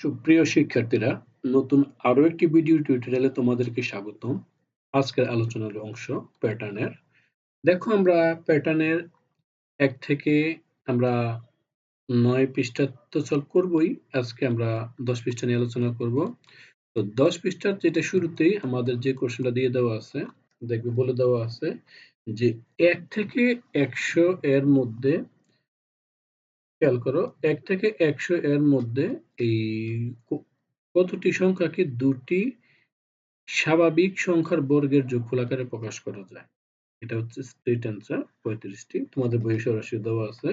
সুপ্রিয় শিক্ষার্থীরা, নতুন আরও একটি ভিডিও টিউটোরিয়ালে তোমাদেরকে স্বাগতম। আজকের আলোচনার অংশ প্যাটার্নের দেখো আমরা প্যাটার্নের এক থেকে আমরা নয় পৃষ্ঠা তো সলভ করবই। আজকে আমরা দশ পৃষ্ঠা নিয়ে আলোচনা করব। তো দশ পৃষ্ঠার যেটা শুরুতেই আমাদের যে কোশ্চেনটা দিয়ে দেওয়া আছে, দেখবে বলে দেওয়া আছে যে এক থেকে একশো এর মধ্যে খেয়াল করো, এক থেকে একশো এর মধ্যে এই কতটি সংখ্যাকে দুটি স্বাভাবিক সংখ্যার বর্গের যোগফল আকারে প্রকাশ করা যায়? এটা হচ্ছে স্ট্রেট অ্যান্সার পঁয়ত্রিশটি। তোমাদের বই সরাসরি দেওয়া আছে।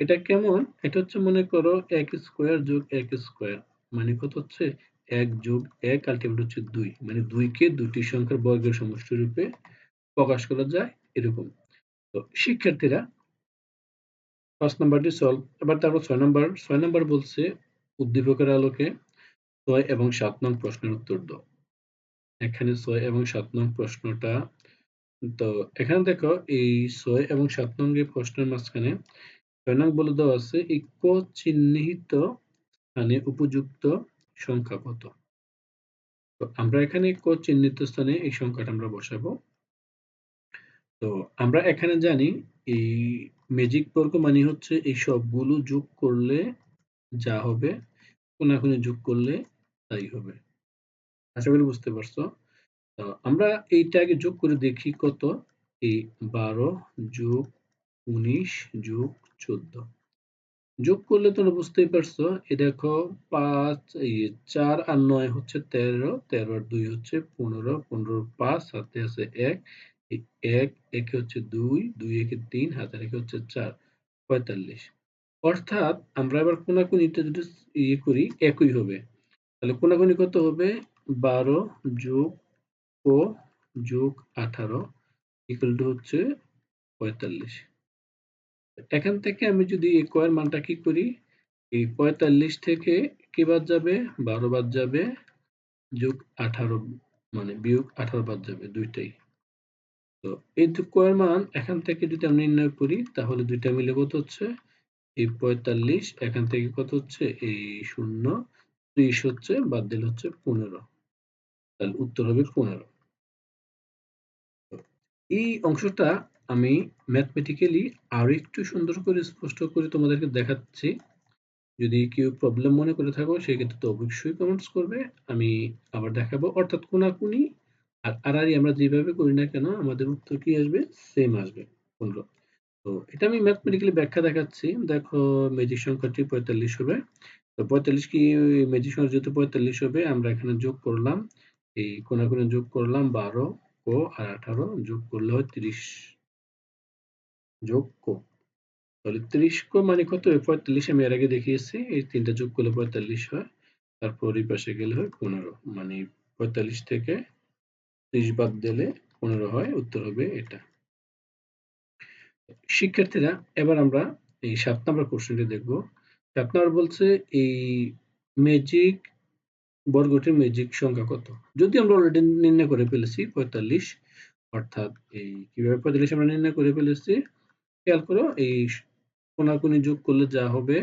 এটা কেমন? এটা হচ্ছে মনে করো এক স্কোয়ার যোগ এক স্কোয়ার মানে কত হচ্ছে? এক যোগ এক আলটিমেট হচ্ছে দুই মানে দুইকে দুটি সংখ্যার বর্গের সমষ্টি রূপে প্রকাশ করা যায় এরকম। তো শিক্ষার্থীরা পাঁচ নাম্বারটি সলভ এবার তারপর ছয় নাম্বার ছয় নাম্বার বলছে, উদ্দীপকের আলোকে ছয় এবং সাত নং প্রশ্নের উত্তর দাও। এখানে ছয় এবং সাত নং প্রশ্নটা, তো এখানে দেখো, এই ছয় এবং সাত নং প্রশ্নের মাঝখানে ছয় নং বলে দেওয়া আছে এই ক চিহ্নিত স্থানে উপযুক্ত সংখ্যা কত? আমরা এখানে ক চিহ্নিত স্থানে এই সংখ্যাটা আমরা বসাবো। তো আমরা এখানে জানি এই ম্যাজিক বর্গ মানে হচ্ছে এই সবগুলো যোগ করলে যা হবে কোনাকুনি যোগ করলে তাই হবে। আশা করি বুঝতে পারছ? তো আমরা এইটা আগে যোগ করে দেখি কত? এই বারো যোগ উনিশ যোগ চোদ্দ। যোগ করলে তোমরা বুঝতেই পারছ এই দেখো পাঁচ চার আর নয় হচ্ছে তেরো তেরো আর দুই হচ্ছে পনেরো পনেরো পাঁচ হাতে আছে এক এক, একে হচ্ছে দুই দুই একে তিন হাতের একে হচ্ছে চার, পঁয়তাল্লিশ। অর্থাৎ আমরা যদি ইয়ে করি, একই হবে। তাহলে কোনাকুনি কত হবে? বারো যোগ ও যোগ আঠারো ইকুয়াল টু হচ্ছে পঁয়তাল্লিশ। এখান থেকে আমি যদি এই মানটা কি করি? এই পঁয়তাল্লিশ থেকে কি বাদ যাবে? বারো বাদ যাবে, যোগ আঠারো মানে বিয়োগ আঠারো বাদ যাবে দুইটাই। তো এই কয়ের মান এখান থেকে যদি আমি নির্ণয় করি, তাহলে দুইটা মিলে কত হচ্ছে? এই পঁয়তাল্লিশ, এখান থেকে কত হচ্ছে? এই শূন্য, ত্রিশ হচ্ছে, বাদ দিলে হচ্ছে পনেরো। তাহলে উত্তর হবে পনেরো। এই অংশটা আমি ম্যাথমেটিক্যালি আরও একটু সুন্দর করে স্পষ্ট করে তোমাদেরকে দেখাচ্ছি। যদি কেউ প্রবলেম মনে করে থাকো সেক্ষেত্রে তো অবশ্যই কমেন্টস করবে। আমি আবার দেখাবো, অর্থাৎ কোনাকুনি আর আড়াআড়ি আমরা যেভাবে করি না কেন, আমাদের উত্তর কি আসবে? সেম আসবে। পনেরো তো এটা আমি ম্যাথমেটিক্যালি ব্যাখ্যা দেখাচ্ছি। দেখো ম্যাজিক সংখ্যাটি পঁয়তাল্লিশ হবে। তো পঁয়তাল্লিশ কি ম্যাজিক সংখ্যা যেহেতু পঁয়তাল্লিশ হবে, আমরা এখানে যোগ করলাম। এই কোনাকুনি যোগ করলাম বারো ও আর আঠারো যোগ করলে হয় ত্রিশ। যোগ কো। তাহলে ত্রিশ কো মানে কত? পঁয়তাল্লিশ আমি এর আগে দেখিয়েছি। এই তিনটা যোগ করলে পঁয়তাল্লিশ হয়। তারপর এই পাশে গেলে হয় পনেরো। মানে পঁয়তাল্লিশ থেকে ত্রিশ বাদ দিলে পনেরো হয়, উত্তর হবে এটা। শিক্ষার্থীরা, এবার আমরা এই সাত নম্বর কোশ্চেনটি দেখব। সাত নম্বর বলছে, এই ম্যাজিক বর্গটির ম্যাজিক সংখ্যা কত? যদি আমরা অলরেডি নির্ণয় করে ফেলেছি, পঁয়তাল্লিশ, অর্থাৎ এই কীভাবে পঁয়তাল্লিশ আমরা নির্ণয় করে ফেলেছি, খেয়াল করো, এই কোনাকুনি যোগ করলে যা হবে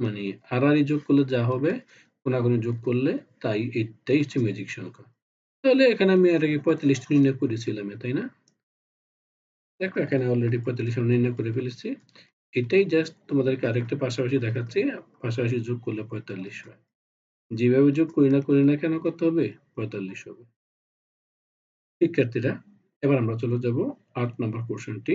মানে আড়াআড়ি যোগ করলে যা হবে, কোনাকুনি যোগ করলে তাই এইটাই হচ্ছে ম্যাজিক সংখ্যা। তাহলে এখানে আমি আর কি পঁয়তাল্লিশ নির্ণয় করেছিলাম তাই না? দেখো, এখানে অলরেডি পঁয়তাল্লিশ নির্ণয় করে ফেলেছি। এটাই জাস্ট তোমাদেরকে আরেকটা পাশাপাশি দেখাচ্ছি, পাশাপাশি যোগ করলে পঁয়তাল্লিশ হয়। যেভাবে যোগ করি না করি না কেন করতে হবে? পঁয়তাল্লিশ হবে। শিক্ষার্থীরা, এবার আমরা চলে যাব আট নম্বর কোশ্চেনটি